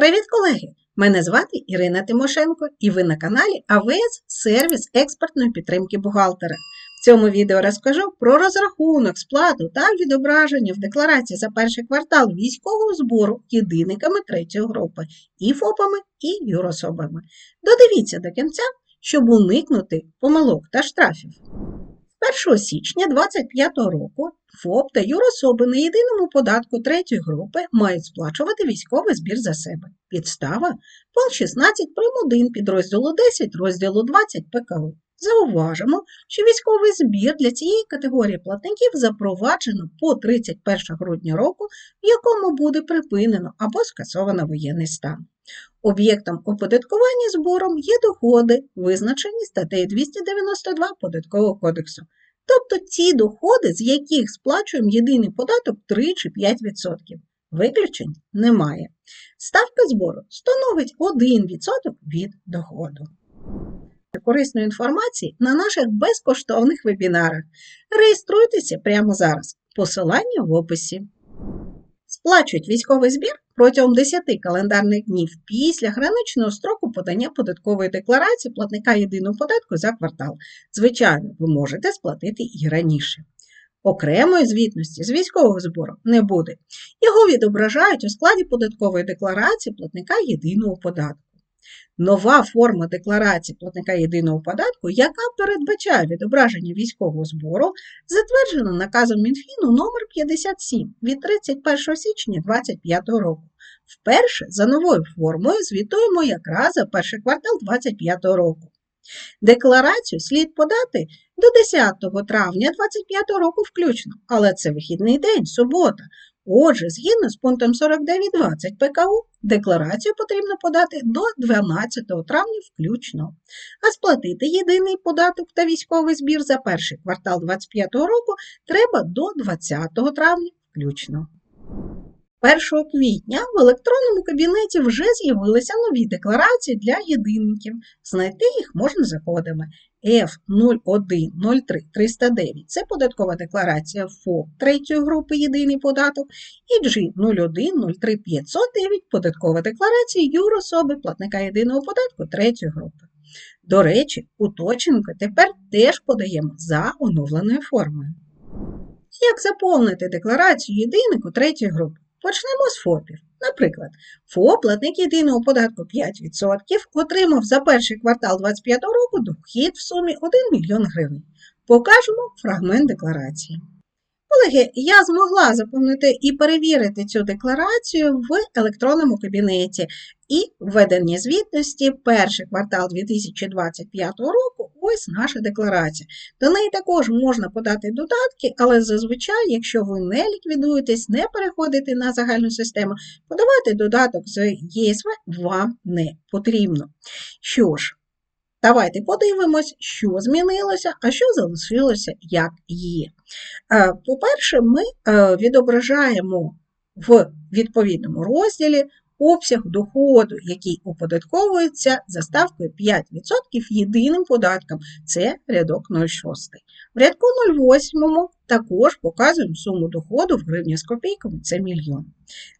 Привіт, колеги! Мене звати Ірина Тимошенко і ви на каналі АВС Сервіс експертної підтримки бухгалтера. В цьому відео розкажу про розрахунок, сплату та відображення в декларації за перший квартал військового збору єдиниками третьої групи і ФОПами, і юрособами. Додивіться до кінця, щоб уникнути помилок та штрафів. 1 січня 2025 року ФОП та юрособи на єдиному податку третьої групи мають сплачувати військовий збір за себе. Підстава пункт 16 прим. 1 підрозділу 10 розділу 20 ПКУ. Зауважимо, що військовий збір для цієї категорії платників запроваджено по 31 грудня року, в якому буде припинено або скасовано воєнний стан. Об'єктом оподаткування збором є доходи, визначені статтею 292 Податкового кодексу. Тобто ці доходи, з яких сплачуємо єдиний податок 3 чи 5%. Виключень немає. Ставка збору становить 1% від доходу. Корисної інформації на наших безкоштовних вебінарах. Реєструйтеся прямо зараз. Посилання в описі. Сплачують військовий збір протягом 10 календарних днів після граничного строку подання податкової декларації платника єдиного податку за квартал. Звичайно, ви можете сплатити і раніше. Окремої звітності з військового збору не буде. Його відображають у складі податкової декларації платника єдиного податку. Нова форма декларації платника єдиного податку, яка передбачає відображення військового збору, затверджена наказом Мінфіну номер 57 від 31 січня 2025 року. Вперше за новою формою звітуємо якраз за перший квартал 2025 року. Декларацію слід подати до 10 травня 2025 року включно, але це вихідний день, субота. Отже, згідно з пунктом 49.20 ПКУ, декларацію потрібно подати до 12 травня включно, а сплатити єдиний податок та військовий збір за перший квартал 2025 року треба до 20 травня включно. 1 квітня в електронному кабінеті вже з'явилися нові декларації для єдинників. Знайти їх можна за кодами F0103309 це податкова декларація ФОП третьої групи єдиний податок, і G0103509 податкова декларація юрособи платника єдиного податку третьої групи. До речі, уточненко тепер теж подаємо за оновленою формою. Як заповнити декларацію єдинику третьої групи? Почнемо з ФОПів. Наприклад, ФОП, платник єдиного податку 5%, отримав за перший квартал 2025 року дохід в сумі 1 мільйон гривень. Покажемо фрагмент декларації. Колеги, я змогла заповнити і перевірити цю декларацію в електронному кабінеті і введення звітності перший квартал 2025 року. Ось наша декларація. До неї також можна подати додатки, але зазвичай, якщо ви не ліквідуєтесь, не переходите на загальну систему, подавати додаток з ЄСВ вам не потрібно. Що ж, Давайте подивимось, що змінилося, а що залишилося, як є. Е, по-перше, ми е, відображаємо в відповідному розділі обсяг доходу, який оподатковується за ставкою 5% єдиним податком. Це рядок 06. В рядку 08 також показуємо суму доходу в гривні з копійками, це мільйон.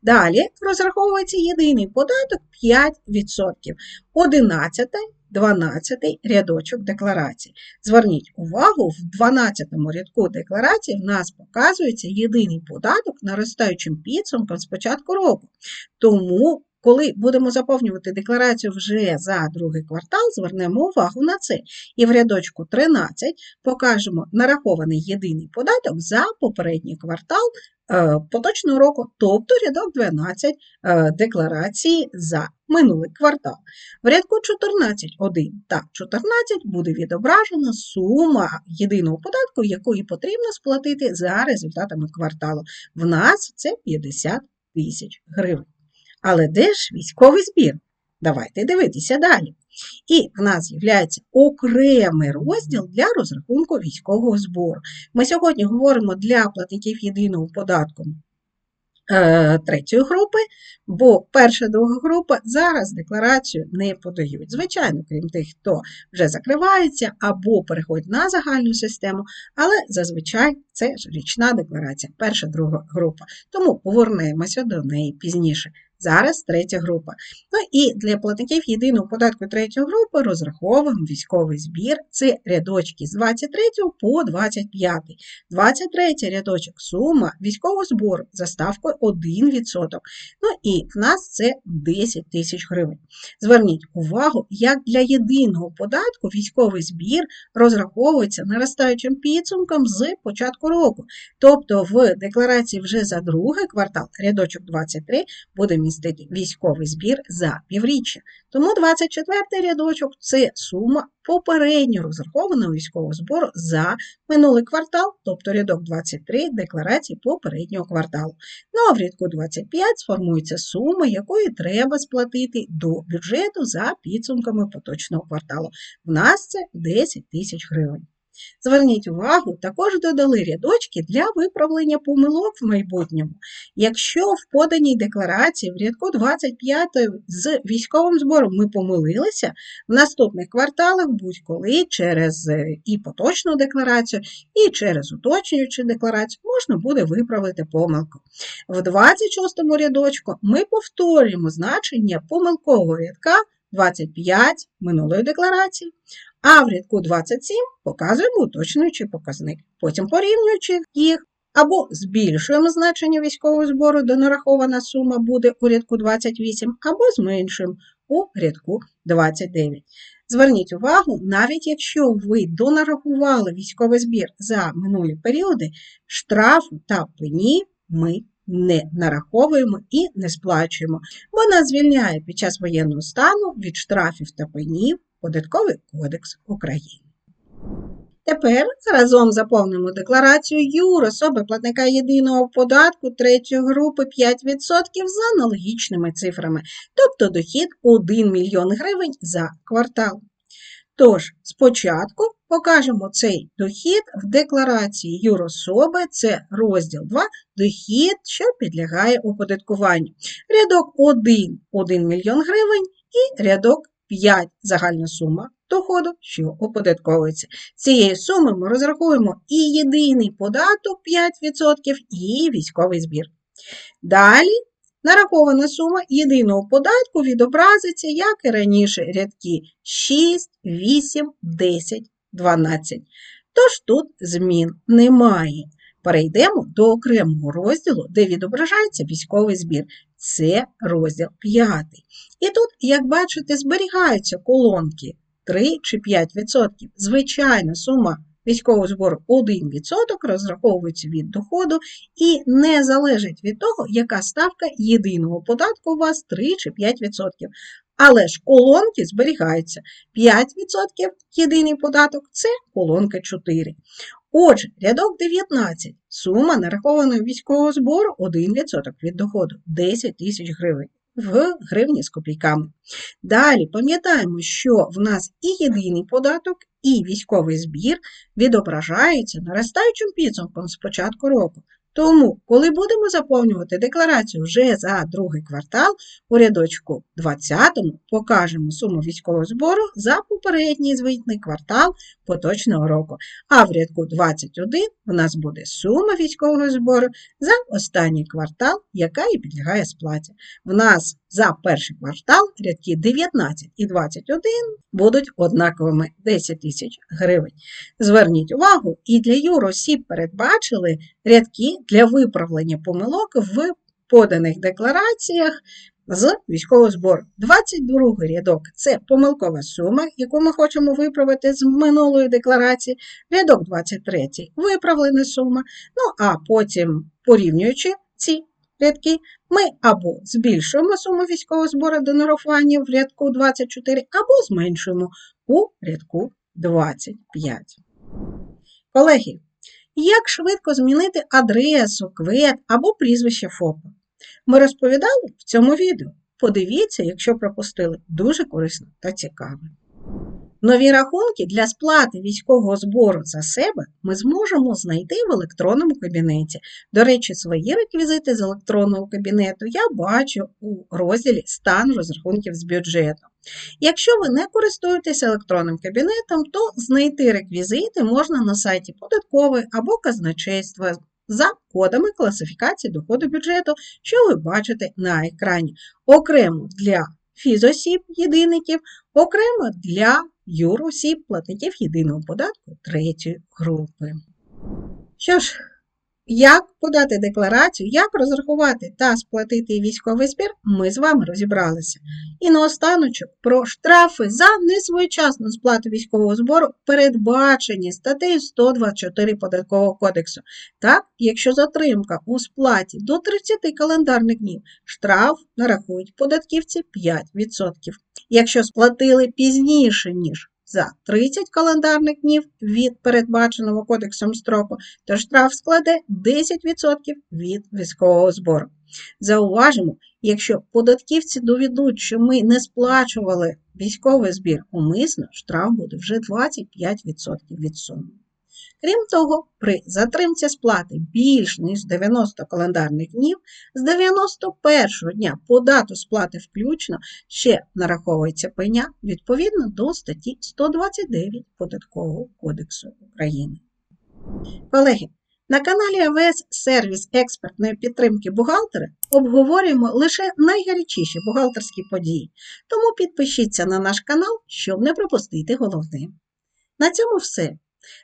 Далі розраховується єдиний податок 5%. 11 12 рядочок декларації. Зверніть увагу, в 12 рядку декларації в нас показується єдиний податок наростаючим підсумком з початку року. Тому, коли будемо заповнювати декларацію вже за другий квартал, звернемо увагу на це. І в рядочку 13 покажемо нарахований єдиний податок за попередній квартал Е, поточного року, тобто рядок 12 е, декларації за минулий квартал. В рядку 14.1 та 14 буде відображена сума єдиного податку, якої потрібно сплатити за результатами кварталу. В нас це 50 тисяч гривень. Але де ж військовий збір? Давайте дивитися далі. І в нас з'являється окремий розділ для розрахунку військового збору. Ми сьогодні говоримо для платників єдиного податку е, третьої групи, бо перша друга група зараз декларацію не подають. Звичайно, крім тих, хто вже закривається або переходить на загальну систему, але зазвичай це ж річна декларація, перша друга група. Тому повернемося до неї пізніше. Зараз третя група. Ну і для платників єдиного податку третьої групи розраховуємо військовий збір. Це рядочки з 23 по 25. 23 рядочок сума військового збору за ставкою 1%. Ну і в нас це 10 тисяч гривень. Зверніть увагу, як для єдиного податку військовий збір розраховується наростаючим підсумком з початку року. Тобто в декларації вже за другий квартал, рядочок 23, буде містити військовий збір за півріччя. Тому 24 рядочок це сума попередньо розрахованого військового збору за минулий квартал, тобто рядок 23 декларації попереднього кварталу. Ну а в рядку 25 сформується сума, якої треба сплатити до бюджету за підсумками поточного кварталу. В нас це 10 тисяч гривень. Зверніть увагу, також додали рядочки для виправлення помилок в майбутньому. Якщо в поданій декларації в рядку 25 з військовим збором ми помилилися, в наступних кварталах будь-коли через е, і поточну декларацію, і через уточнюючу декларацію можна буде виправити помилку. В 26 рядочку ми повторюємо значення помилкового рядка 25 минулої декларації, а в рядку 27 показуємо уточнюючий показник. Потім порівнюючи їх, або збільшуємо значення військового збору, де нарахована сума буде у рядку 28, або зменшуємо у рядку 29. Зверніть увагу, навіть якщо ви донарахували військовий збір за минулі періоди, штрафу та пені ми не нараховуємо і не сплачуємо. Вона звільняє під час воєнного стану від штрафів та пенів Податковий кодекс України. Тепер разом заповнимо декларацію ЮР особи платника єдиного податку третьої групи 5% за аналогічними цифрами, тобто дохід 1 мільйон гривень за квартал. Тож, спочатку покажемо цей дохід в декларації юрособи, це розділ 2, дохід, що підлягає оподаткуванню. Рядок 1 1 мільйон гривень і рядок 5 загальна сума доходу, що оподатковується. Цієї суми ми розрахуємо і єдиний податок 5%, і військовий збір. Далі нарахована сума єдиного податку відобразиться, як і раніше, рядки 6, 8, 10, 12. Тож тут змін немає. Перейдемо до окремого розділу, де відображається військовий збір. Це розділ 5. І тут, як бачите, зберігаються колонки 3 чи 5%. Звичайна сума військового збору 1% розраховується від доходу і не залежить від того, яка ставка єдиного податку у вас 3 чи 5%. Але ж колонки зберігаються. 5% єдиний податок це колонка 4. Отже, рядок 19. Сума нарахованого військового збору 1% від доходу 10 тисяч гривень в гривні з копійками. Далі пам'ятаємо, що в нас і єдиний податок, і військовий збір відображаються наростаючим підсумком з початку року. Тому, коли будемо заповнювати декларацію вже за другий квартал, у рядочку 20 покажемо суму військового збору за попередній звітний квартал поточного року. А в рядку 21 у нас буде сума військового збору за останній квартал, яка і підлягає сплаті. В нас за перший квартал рядки 19 і 21 будуть однаковими 10 тисяч гривень. Зверніть увагу, і для юросіб передбачили рядки для виправлення помилок в поданих деклараціях з військового збору. 22 рядок це помилкова сума, яку ми хочемо виправити з минулої декларації. Рядок 23 виправлена сума. Ну а потім, порівнюючи ці рядки, ми або збільшуємо суму військового збору до нарахування в рядку 24, або зменшуємо у рядку 25. Колеги, як швидко змінити адресу, квет або прізвище ФОПа? Ми розповідали в цьому відео. Подивіться, якщо пропустили, дуже корисно та цікаво. Нові рахунки для сплати військового збору за себе ми зможемо знайти в електронному кабінеті. До речі, свої реквізити з електронного кабінету я бачу у розділі Стан розрахунків з бюджету. Якщо ви не користуєтесь електронним кабінетом, то знайти реквізити можна на сайті податкової або казначейства за кодами класифікації доходу бюджету, що ви бачите на екрані. Окремо для фізосіб єдиників, окремо для юросіб платників єдиного податку третьої групи. Що ж, як подати декларацію, як розрахувати та сплатити військовий збір, ми з вами розібралися. І наостаночок про штрафи за несвоєчасну сплату військового збору передбачені статтею 124 Податкового кодексу. Так, якщо затримка у сплаті до 30 календарних днів, штраф нарахують податківці 5%. Якщо сплатили пізніше, ніж за 30 календарних днів від передбаченого кодексом строку, то штраф складе 10% від військового збору. Зауважимо, якщо податківці доведуть, що ми не сплачували військовий збір умисно, штраф буде вже 25% від суми. Крім того, при затримці сплати більш ніж 90 календарних днів, з 91 дня по дату сплати включно ще нараховується пеня відповідно до статті 129 Податкового кодексу України. Колеги, на каналі АВС Сервіс експертної підтримки бухгалтера обговорюємо лише найгарячіші бухгалтерські події, тому підпишіться на наш канал, щоб не пропустити головне. На цьому все.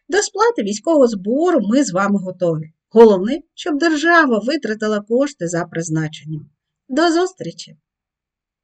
До сплати військового збору ми з вами готові. Головне, щоб держава витратила кошти за призначенням. До зустрічі!